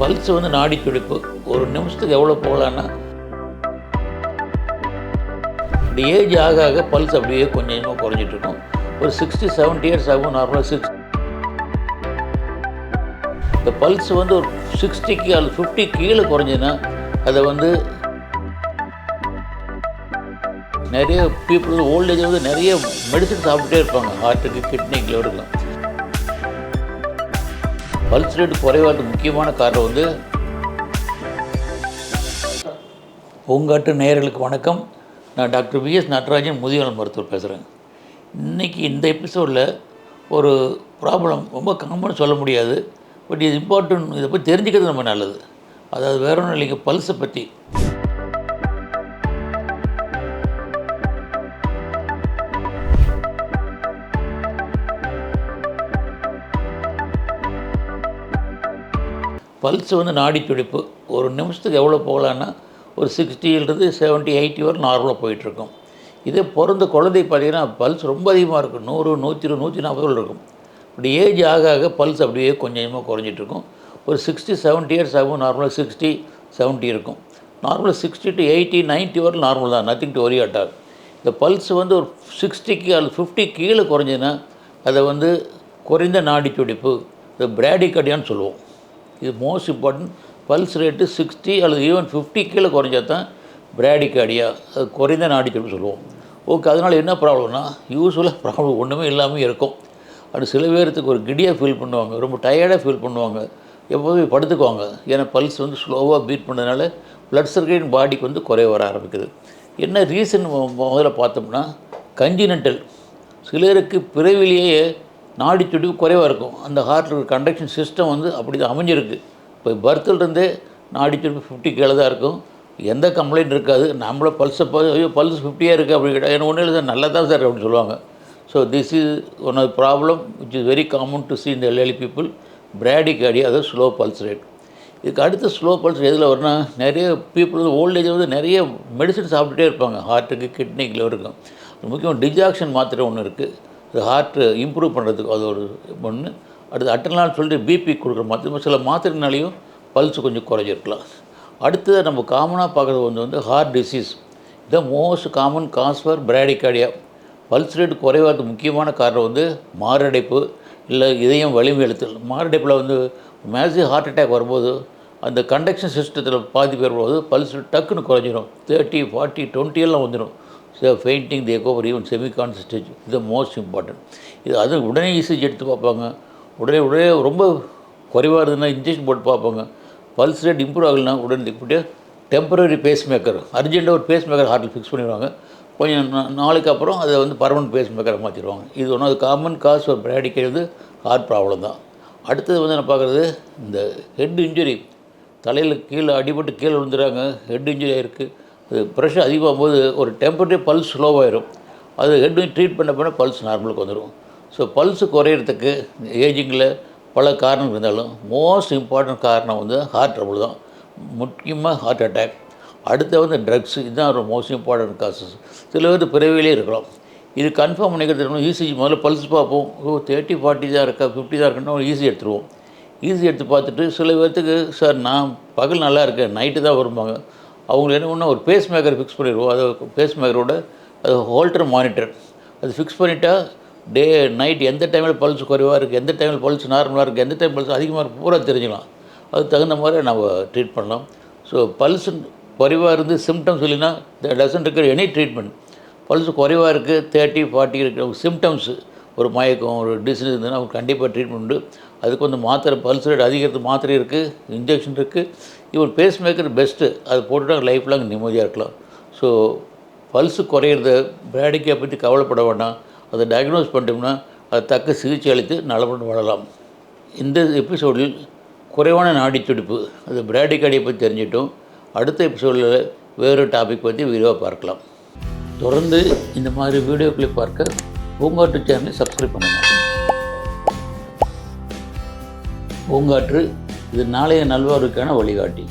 Pulse வந்து நாடி துடிப்பு ஒரு நிமிஷத்துக்கு எவ்வளோ போகலான்னா? இப்படி ஏஜ் ஆக ஆக பல்ஸ் அப்படியே கொஞ்சம் கொஞ்சமாக குறைஞ்சிட்டு இருக்கும். ஒரு சிக்ஸ்டி செவன்ட்டி இயர்ஸ் ஆகும் நார்மலாக சிக்ஸ் இந்த பல்ஸ் வந்து ஒரு சிக்ஸ்டிக்கு அல்லது ஃபிஃப்டி கீழே குறைஞ்சுன்னா அதை வந்து நிறைய பீப்புள் ஓல்டேஜ் வந்து நிறைய மெடிசன் சாப்பிட்டுட்டே இருப்பாங்க. ஹார்ட்டுக்கு கிட்னிக்கு லிவருக்குலாம் பல்ஸ் ரேட் குறைவாததுக்கு முக்கியமான காரணம் வந்து பூங்காட்டு நேயர்களுக்கு வணக்கம். நான் டாக்டர் விஎஸ் நடராஜன் முதியோர் மருத்துவர் பேசுகிறேன் இன்றைக்கி இந்த எபிசோடில் ஒரு ப்ராப்ளம் ரொம்ப காமன் சொல்ல முடியாது. பட் இது இம்பார்ட்டன்ட் இதை பற்றி தெரிஞ்சுக்கிறது ரொம்ப நல்லது. அதாவது வேற ஒன்றும் இல்லைங்க பல்ஸை பற்றி பல்ஸ் வந்து நாடி துடிப்பு. ஒரு நிமிஷத்துக்கு எவ்வளோ போகலான்னா ஒரு சிக்ஸ்டியிலிருந்து செவன்ட்டி எயிட்டி வரை நார்மலாக போயிட்டுருக்கும். இதே பிறந்த குழந்தை பார்த்தீங்கன்னா பல்ஸ் ரொம்ப அதிகமாக இருக்கும். நூறு நூற்றி இருபது நூற்றி நாற்பது இருக்கும். இப்படி ஏஜ் ஆக ஆக பல்ஸ் அப்படியே கொஞ்சம் கொஞ்சமாக குறைஞ்சிட்ருக்கும் ஒரு சிக்ஸ்டி செவன்ட்டி இயர்ஸ் ஆகும் நார்மலாக சிக்ஸ்டி செவன்ட்டி இருக்கும். நார்மலாக சிக்ஸ்டி டு எயிட்டி நைன்ட்டி வரை நார்மல் தான். நத்திங் டு ஒரி அட்டாக் இந்த பல்ஸ் வந்து ஒரு சிக்ஸ்டிக்கு அல்லது ஃபிஃப்டி கீழே குறைஞ்சுன்னா அதை வந்து குறைந்த நாடி துடிப்பு இந்த பிராடிகடியான்னு சொல்லுவோம். இது most important pulse rate sixty அல்லது ஈவன் ஃபிஃப்டி கீழே குறைஞ்சா தான் பிராடிகார்டியா அது குறைந்த நாடித்துடிப்பு சொல்லுவோம். ஓகே அதனால் என்ன ப்ராப்ளம்னா யூஸ்வலாக ப்ராப்ளம் ஒன்றுமே இல்லாமல் இருக்கும். அது சில பேர்த்துக்கு ஒரு கிடியாக ஃபீல் பண்ணுவாங்க. ரொம்ப டயர்டாக ஃபீல் பண்ணுவாங்க. எப்போதும் படுத்துக்குவாங்க. ஏன்னா பல்ஸ் வந்து ஸ்லோவாக பீட் பண்ணதுனால ப்ளட் circulation பாடிக்கு வந்து குறைய வர ஆரம்பிக்குது. என்ன ரீசன் முதல்ல பார்த்தோம்னா கஞ்சினென்டல் சிலருக்கு பிறவிலேயே நாடி துடிப்பு குறைவாக இருக்கும். அந்த ஹார்ட்டில் கண்டக்ஷன் சிஸ்டம் வந்து அப்படி தான் அமைஞ்சிருக்கு. இப்போ பர்த்திலிருந்தே நாடி துடிப்பு ஃபிஃப்டி கீழே தான் இருக்கும். எந்த கம்ப்ளைண்ட் இருக்காது. நம்மள பல்ஸை ஐயோ பல்ஸ் ஃபிஃப்டியாக இருக்குது அப்படி கேட்டால் எனக்கு ஒன்றும் இல்லை சார் நல்லா தான் சார் அப்படின்னு சொல்லுவாங்க. So this is one of problem which is very common to see இந்த எல்எலி பீப்புள் பிராடிகாடி அதாவது ஸ்லோ பல்ஸ் ரேட் இதுக்கு அடுத்த ஸ்லோ பல்ஸ் எதில் வரும்னா நிறைய பீப்புள் ஓல்டேஜ் வந்து நிறைய மெடிசன் சாப்பிட்டுட்டே இருப்பாங்க. ஹார்ட்டுக்கு கிட்னிக்கு இருக்கும். முக்கியம் டிஜாக்ஷன் மாத்திரை ஒன்று இருக்குது ஹார்ட்டு இம்ப்ரூவ் பண்ணுறதுக்கு அது ஒரு ஒன்று அடுத்து அட்டனால் சொல்லிட்டு பிபி கொடுக்குற மாத்திரை சில மாத்திரைனாலையும் பல்ஸ் கொஞ்சம் குறைஞ்சிருக்கலாம். அடுத்தது நம்ம காமனாக பார்க்குறது வந்து வந்து heart disease the most common cause for bradycardia pulse rate குறைவாது முக்கியமான காரணம் வந்து மாரடைப்பு இல்லை இதயம் வலிமை எழுத்தல் மாரடைப்பில் வந்து மேசிவ் ஹார்ட் அட்டாக் வரும்போது அந்த கண்டக்ஷன் சிஸ்டத்தில் பாதிப்பு வரும்போது பல்ஸ் டக்குன்னு குறைஞ்சிரும். தேர்ட்டி ஃபார்ட்டி டுவெண்ட்டி எல்லாம் வந்துடும் so fainting the over even semicon stage இது மோஸ்ட் இம்பார்ட்டன்ட் இது அது உடனே இசிஜி எடுத்து பார்ப்பாங்க. உடனே உடனே ரொம்ப குறைவாக இருந்ததுன்னா இன்ஜெக்ஷன் போட்டு பார்ப்பாங்க. பல்ஸ் ரேட் இம்ப்ரூவ் ஆகலைன்னா உடனே இப்படியே டெம்பரரி பேஸ் மேக்கர் அர்ஜென்ட்டாக ஒரு பேஸ் மேக்கர் ஹார்ட்டில் ஃபிக்ஸ் பண்ணிடுவாங்க. கொஞ்சம் நாளைக்கு அப்புறம் அதை வந்து பர்மனன்ட் பேஸ் மேக்கரை மாற்றிடுவாங்க இது ஒன்று அது காமன் காஸ் ஒரு பிராடிக்கிறது ஹார்ட் ப்ராப்ளம் தான். அடுத்தது வந்து நான் பார்க்குறது? இந்த ஹெட் இன்ஜுரி தலையில் கீழே அடிபட்டு கீழே விழுந்துறாங்க ஹெட் இன்ஜுரி ஆயிருக்கு. ப்ரெஷர் அதிகமாகும் போது ஒரு டெம்பரரி பல்ஸ் ஸ்லோவாயிரும் அது ஹெட் ட்ரீட் பண்ண பண்ண பல்ஸ் நார்மலுக்கு வந்துடும் ஸோ பல்ஸ் குறையிறதுக்கு ஏஜிங்கில் பல காரணம் இருந்தாலும் மோஸ்ட் இம்பார்ட்டன்ட் காரணம் வந்து ஹார்ட் ட்ரபுள் தான். முக்கியமாக ஹார்ட் அட்டாக் அடுத்து வந்து ட்ரக்ஸ் இதுதான் ஒரு மோஸ்ட் இம்பார்ட்டன்ட் காசஸ் சில பேர் பிறவிலே இருக்கலாம். இது கன்ஃபார்ம் பண்ணிக்கிறது ஈஸி முதல்ல பல்ஸ் பார்ப்போம். ஓ தேர்ட்டி ஃபார்ட்டி தான் இருக்கா ஃபிஃப்டி தான் இருக்குன்னு ஈஸி எடுத்துருவோம். ஈஸி எடுத்து பார்த்துட்டு சில பேர்த்துக்கு சார் நான் பகல் நல்லா இருக்கேன் நைட்டு தான் வருவாங்க அவங்களுக்கு என்ன பண்ணால் ஒரு பேஸ் மேக்கர் ஃபிக்ஸ் பண்ணிடுவோம். அது பேஸ் மேக்கரோட அது ஹோல்டர் மானிட்டர் அது ஃபிக்ஸ் பண்ணிட்டால் டே நைட் எந்த டைமில் பல்ஸ் குறைவாக இருக்குது எந்த டைமில் பல்ஸ் நார்மலாக இருக்குது எந்த டைம் பல்ஸ் அதிகமாக இருக்குது பூரா தெரிஞ்சுக்கலாம். அதுக்கு தகுந்த மாதிரி நம்ம ட்ரீட் பண்ணலாம். ஸோ பல்ஸ் குறைவாக இருந்து சிம்டம்ஸ் இல்லைன்னா டசன் இருக்கிற எனி ட்ரீட்மெண்ட் பல்ஸ் குறைவாக இருக்குது தேர்ட்டி ஃபார்ட்டி இருக்கிற சிம்டம்ஸு ஒரு மயக்கம் ஒரு டிசீஸ் இருந்ததுன்னா அவங்க கண்டிப்பாக ட்ரீட்மெண்ட் உண்டு. அதுக்கு வந்து மாத்திரை பல்ஸ் ரேட் அதிகரித்து மாத்திரை இருக்குது இன்ஜெக்ஷன் இருக்குது இவர் பேஸ் மேக்கர் பெஸ்ட்டு அது போட்டுட்டா லைஃப் லாங் நிம்மதியாக இருக்கலாம். ஸோ பல்ஸு குறையிறத பேடிக்கை பற்றி கவலைப்பட வேண்டாம். அதை டயக்னோஸ் பண்ணிட்டோம்னா அது தக்க சிகிச்சை அளித்து நலப்பட்டு வாழலாம். இந்த எபிசோடில் குறைவான நாடி துடிப்பு அது பிராடிகாடியை பற்றி தெரிஞ்சிட்டோம். அடுத்த எபிசோடில் வேறு டாபிக் பற்றி விரிவாக பார்க்கலாம். தொடர்ந்து இந்த மாதிரி வீடியோக்களை பார்க்க பூங்காற்று சேனலை சப்ஸ்கிரைப் பண்ணுங்கள் பூங்காற்று இது நாளைய நல்வாருக்கான வழிகாட்டி.